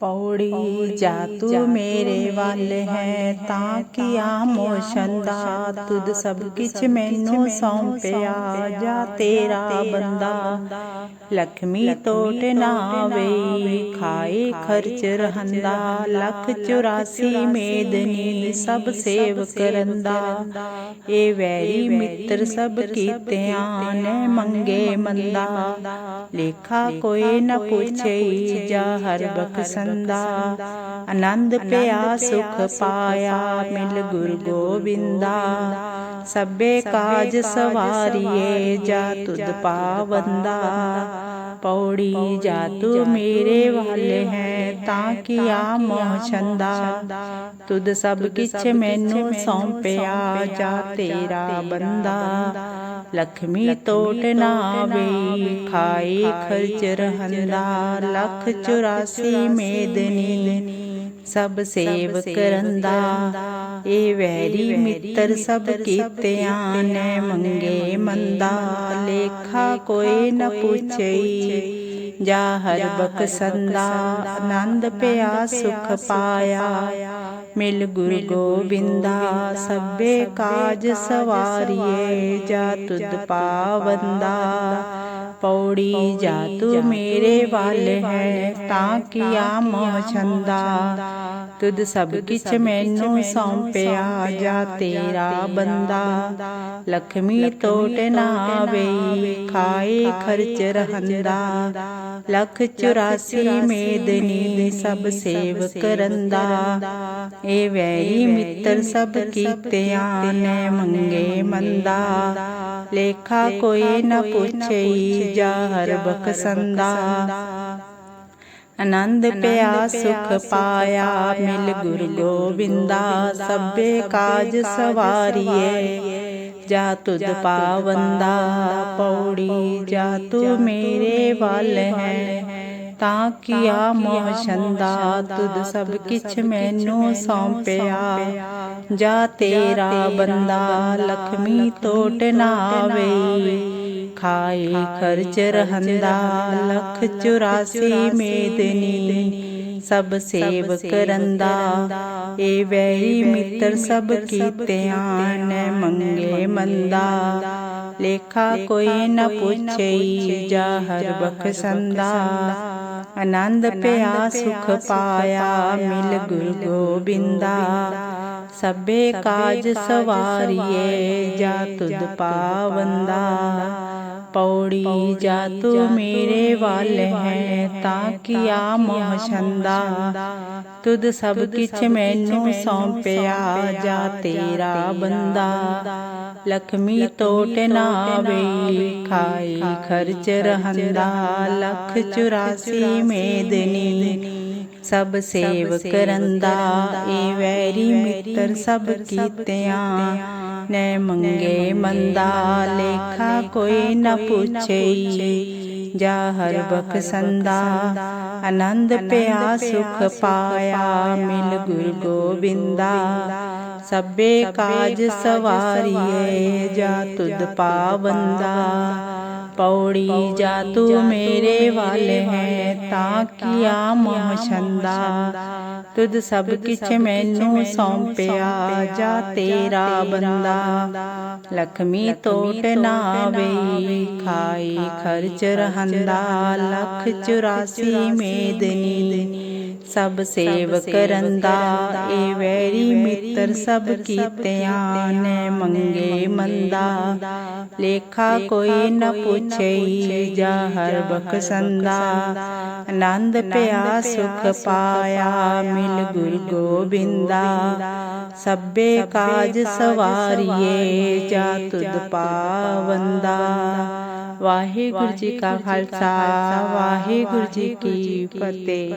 ਪੌੜੀ ਜਾ ਤੂੰ ਮੇਰੇ ਵੱਲ ਹੈ ਤਾਂ ਕੀਆ ਮੋਸ਼ੰਦਾ ਤੁਧ ਸਭ ਕਿਛ ਮੈਨੂੰ ਸੌਂਪਿਆ ਜਾ ਤੇਰਾ ਬੰਦਾ ਲਖਮੀ ਟੋਟ ਨਾ ਵੇ ਖਾਏ ਖਰਚ ਰਹੰਦਾ ਲੱਖ 84 ਮੇਦਨੀ ਸਭ ਸੇਵ ਕਰੰਦਾ। ਇਹ ਵੈਰੀ ਮਿੱਤਰ ਸਭ ਕੀਤਿਆਂ ਨੇ ਮੰਗੇ ਮੰਦਾ। ਲੇਖਾ ਕੋਈ ਨ ਪੁੱਛਈ ਜਾ ਹਰ ਬਖਸੰਦਾ ਆਨੰਦ ਪਿਆ ਸੁਖ ਪਾਇਆ ਮਿਲ ਗੁਰ ਗੋਬਿੰਦਾ ਸਭੇ ਕਾਜ ਸਵਾਰੀਏ ਜਾ ਤੁਧ ਪਾਵੰਦਾ ਪੌੜੀ ਜਾ ਤੂੰ ਮੇਰੇ ਵਾਲੇ ਹੈ ਤਾਂ ਕੀਆ ਮੋਹ ਛੰਦਾ। ਤੁਧ ਸਭ ਕਿਛ ਮੈਨੂੰ ਸੌਂਪਿਆ ਜਾ ਤੇਰਾ ਬੰਦਾ। ਲਖਮੀ ਟੋਟ ਨਾ ਵੇ ਖਾਈ ਖਰਚ ਰਹੰਦਾ ਲੱਖ 84 ਮੇਦਨੀ। ਸਭ ਸੇਵ ਕਰੰਦਾ। ਇਹ ਵੈਰੀ ਮਿੱਤਰ ਸਭ ਕੀਤਿਆਂ ਨੇ ਮੰਗੇ ਮੰਦਾ। ਲੇਖਾ ਕੋਈ ਨ ਪੁੱਛਈ। ਜਾ ਹਰ ਬਖਸੰਦਾ ਆਨੰਦ ਪਿਆ ਸੁਖ ਪਾਇਆ। ਮਿਲ ਗੁਰ ਗੋਬਿੰਦਾ ਸਭੇ ਕਾਜ ਸਵਾਰੀਏ ਜਾ ਤੁਧ ਪਾਵੰਦਾ। ਪੌੜੀ ਜਾ ਤੂੰ ਮੇਰੇ ਵੱਲ ਹੈ ਤਾਂ ਕੀਆ ਮੋਹ ਛੰਦਾ। ਤੁਧ ਸਭ ਕਿਛ ਮੈਨੂੰ ਸੌਂਪਿਆ ਜਾ ਤੇਰਾ ਬੰਦਾ। ਲਖਮੀ ਟੋਟ ਨਾ ਵੇ ਖਾਏ ਖਰਚ ਰਹੰਦਾ ਲੱਖ 84 ਮੇਦਨੀ ਸਭ ਸੇਵ ਕਰੰਦਾ। ਇਹ ਵੈਰੀ ਮਿੱਤਰ ਸਭ ਕੀਤਿਆਂ ਨੇ ਮੰਗੇ ਮੰਦਾ। ਲੇਖਾ ਕੋਈ ਨ ਪੁੱਛਈ ਜਾ ਹਰ ਬਖਸੰਦਾ। ਆਨੰਦ ਪਿਆ ਸੁਖ ਪਾਇਆ ਮਿਲ ਗੁਰ ਗੋਬਿੰਦਾ ਸਭੇ ਕਾਜ ਸਵਾਰੀਏ। ਜਾ ਤੁਧ ਪਾਵੰਦਾ ਪੌੜੀ ਜਾ ਤੂੰ ਮੇਰੇ ਵੱਲ ਹੈ। ਤਾਂ ਕੀਆ ਮੋਹ ਛੰਦਾ ਤੁਧ ਸਭ ਕਿਛ ਮੈਨੂੰ ਸੌਂਪਿਆ। ਜਾ ਤੇਰਾ ਬੰਦਾ ਲਖਮੀ ਟੋਟ ਨਾ ਵੇ ਖਾਏ, ਖਰਚ ਰਹੰਦਾ, ਲੱਖ 84 ਮੇਦਨੀ, ਸਭ ਸੇਵ ਕਰੰਦਾ। ਇਹ ਵੈਰੀ ਮਿੱਤਰ ਸਭ ਕੀਤਿਆਂ ਨੇ ਮੰਗੇ ਮੰਦਾ। ਲੇਖਾ ਕੋਈ ਨ ਪੁੱਛਈ, ਜਾ ਹਰ ਬਖਸੰਦਾ। ਆਨੰਦ ਪਿਆ, ਸੁਖ ਪਾਇਆ, ਮਿਲ ਗੁਰ ਗੋਬਿੰਦਾ। ਸਭੇ ਕਾਜ ਸਵਾਰੀਏ ਜਾ ਤੁਧ ਪਾਵੰਦਾ। ਪੌੜੀ ਜਾ ਤੂੰ ਮੇਰੇ ਵੱਲ ਹੈ ਤਾਂ ਕੀਆ ਮੋਹ ਛੰਦਾ ਤੁਧ ਸਭ ਕਿਛ ਮੈਨੂੰ ਸੌਂਪਿਆ ਜਾ ਤੇਰਾ ਬੰਦਾ। ਲਖਮੀ ਟੋਟ ਨਾ ਵੇ ਖਾਈ ਖਰਚ ਰਹੰਦਾ। ਲੱਖ 84 ਮੇਦਨੀ। ਸਭ ਸੇਵ ਕਰੰਦਾ ਏ ਵੈਰੀ ਮਿੱਤਰ ਸਭ ਕੀਤਿਆਂ। ਨੇ ਮੰਗੇ ਮੰਦਾ ਲੇਖਾ ਕੋਈ ਨ ਪੁੱਛਈ ਜਾ ਹਰ ਬਖਸੰਦਾ ਆਨੰਦ ਪਿਆ ਸੁਖ ਪਾਇਆ ਮਿਲ ਗੁਰ ਗੋਬਿੰਦਾ। ਸਭੇ ਕਾਜ ਸਵਾਰੀਏ ਜਾ ਤੁਧ ਪਾਵੰਦਾ। ਪੌੜੀ ਜਾ ਤੂੰ ਮੇਰੇ ਵੱਲ ਹੈ ਤਾਂ ਕੀਆ ਮੋਹ ਛੰਦਾ? ਤੁਧ ਸਭ ਕਿਛ ਮੈਨੂੰ ਸੌਂਪਿਆ ਜਾ ਤੇਰਾ ਬੰਦਾ। ਲਖਮੀ ਟੋਟ ਨਾ ਵੇ ਖਾਈ ਖਰਚ ਰਹੰਦਾ ਲੱਖ 84 ਮੇਦਨੀ। ਸਭ ਸੇਵ ਕਰੰਦਾ। ਏ ਵੈਰੀ ਮਿੱਤਰ ਸਭ ਕੀਤਿਆਂ ਨੇ ਮੰਗੇ ਮੰਦਾ। ਲੇਖਾ ਕੋਈ ਨ ਪੁੱਛਈ ਜਾ ਹਰ ਬਖਸੰਦਾ। ਆਨੰਦ ਪਿਆ ਸੁਖ ਪਾਇਆ ਮਿਲ ਗੁਰ ਗੋਬਿੰਦਾ। ਸਭੇ ਕਾਜ ਸਵਾਰੀਏ ਜਾ ਤੁਧ ਪਾਵੰਦਾ। ਵਾਹਿਗੁਰੂ ਜੀ ਕਾ ਖਾਲਸਾ ਵਾਹਿਗੁਰੂ ਜੀ ਕੀ ਫਤਿਹ।